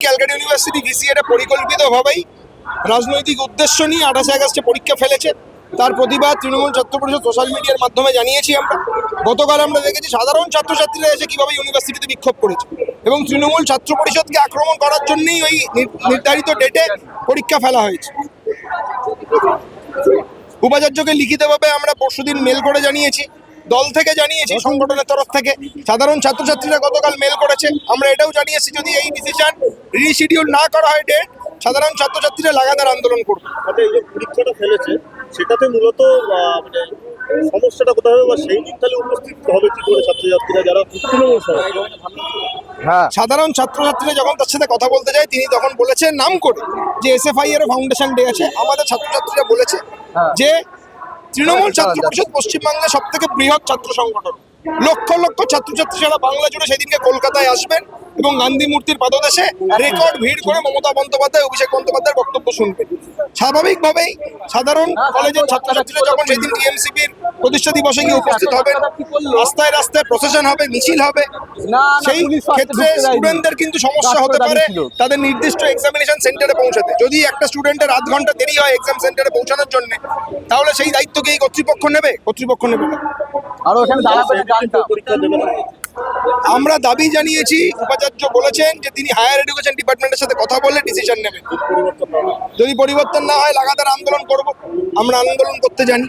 Calcutta university VC এটা পরিকল্পিতভাবেই রাজনৈতিক উদ্দেশ্য নিয়ে আঠাশে আগস্টে পরীক্ষা ফেলেছে। তার প্রতিবাদ তৃণমূল ছাত্র পরিষদ সোশ্যাল মিডিয়ার মাধ্যমে জানিয়েছি আমরা। গতকাল আমরা দেখেছি সাধারণ ছাত্রছাত্রীরা এসে কীভাবে ইউনিভার্সিটিতে বিক্ষোভ করেছে এবং তৃণমূল ছাত্র পরিষদকে আক্রমণ করার জন্যই ওই নির- নির্ধারিত ডেটে পরীক্ষা ফেলা হয়েছে। উপাচার্যকে লিখিতভাবে আমরা পরশুদিন মেল করে জানিয়েছি। দল থেকে জানিয়েছি, সংগঠনের তরফ থেকে। সাধারণ ছাত্রছাত্রীরা গতকাল মেল করেছে। আমরা এটাও জানিয়েছি যদি এই ডিসিশন রিশিডিউল না করা হয় ডেট সাধারণ ছাত্রছাত্রীরা লাগাতার আন্দোলন করবে। সাথে এই যে পরীক্ষাটা ফেলেছে সেটাতে মূলত মানে সমস্যাটা কোথায় হবে বা সেই দিন তাহলে উপস্থিত হবে কি করে ছাত্রছাত্রীরা যারা হ্যাঁ। সাধারণ ছাত্রছাত্রীরা যখন তার সাথে কথা বলতে যায় তিনি তখন বলেছেন নাম করে যে এস এফ আই এর ফাউন্ডেশন ডে আছে। আমাদের ছাত্রছাত্রীরা বলেছে হ্যাঁ। যে তৃণমূল ছাত্র পরিষদ পশ্চিমবঙ্গের সব থেকে বৃহৎ ছাত্র সংগঠন। লক্ষ লক্ষ ছাত্রছাত্রী সারা বাংলা জুড়ে সেদিনকে কলকাতায় আসবেন। এবং গান্ধী মূর্তির পাদদেশে রেকর্ড ভিড় করে মমতা বন্দ্যোপাধ্যায় অভিষেক বন্দ্যোপাধ্যায়ের বক্তব্য শুনবেন স্বাভাবিকভাবেই সাধারণ কলেজের ছাত্রছাত্রীরা যখন সেদিন টিএমসিপির প্রতিষ্ঠা দিবসে গিয়ে উপস্থিত হবেন রাস্তায় রাস্তায় প্রসেশন হবে মিছিল হবে সেই ক্ষেত্রে স্টুডেন্টদের কিন্তু সমস্যা হতে পারে তাদের নির্দিষ্ট এক্সামিনেশন সেন্টারে পৌঁছাতে। যদি একটা স্টুডেন্টের আধ ঘণ্টা দেরি হয় এক্সাম সেন্টারে পৌঁছানোর জন্য তাহলে সেই দায়িত্ব কি এই কর্তৃপক্ষ নেবে? কর্তৃপক্ষ নেবে না। আর ওখানে পরীক্ষা দেবে আমরা দাবি জানিয়েছি উপাচার্য বলেছেন যে তিনি হায়ার এডুকেশন ডিপার্টমেন্টের সাথে কথা বলে ডিসিশন নেবেন। যদি পরিবর্তন না হয় লাগাতার আন্দোলন করব। আমরা আন্দোলন করতে জানি।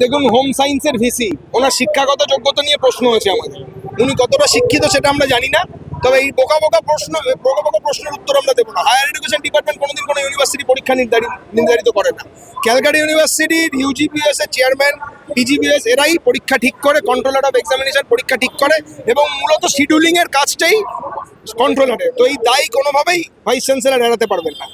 দেখুন হোম সায়েন্সের ভিসি ওনার শিক্ষাগত যোগ্যতা নিয়ে প্রশ্ন আছে আমাদের। উনি কতটা শিক্ষিত সেটা আমরা জানি না। তবে এই বোকা বোকা প্রশ্ন বোকা বোকা প্রশ্নের উত্তর আমরা দেবো না। হায়ার এডুকেশন ডিপার্টমেন্ট কোনোদিন কোনো ইউনিভার্সিটি পরীক্ষা নির্ধারিত নির্ধারিত করে না। ক্যালকাটা ইউনিভার্সিটির ইউজিপিএস এর চেয়ারম্যান পিজিপিএস এরাই পরীক্ষা ঠিক করে কন্ট্রোলার অফ এক্সামিনেশন পরীক্ষা ঠিক করে এবং মূলত শিডিউলিং এর কাজটাই কন্ট্রোলারের তো এই দায়ী কোনোভাবেই ভাইস চ্যান্সেলার এড়াতে পারবেন না।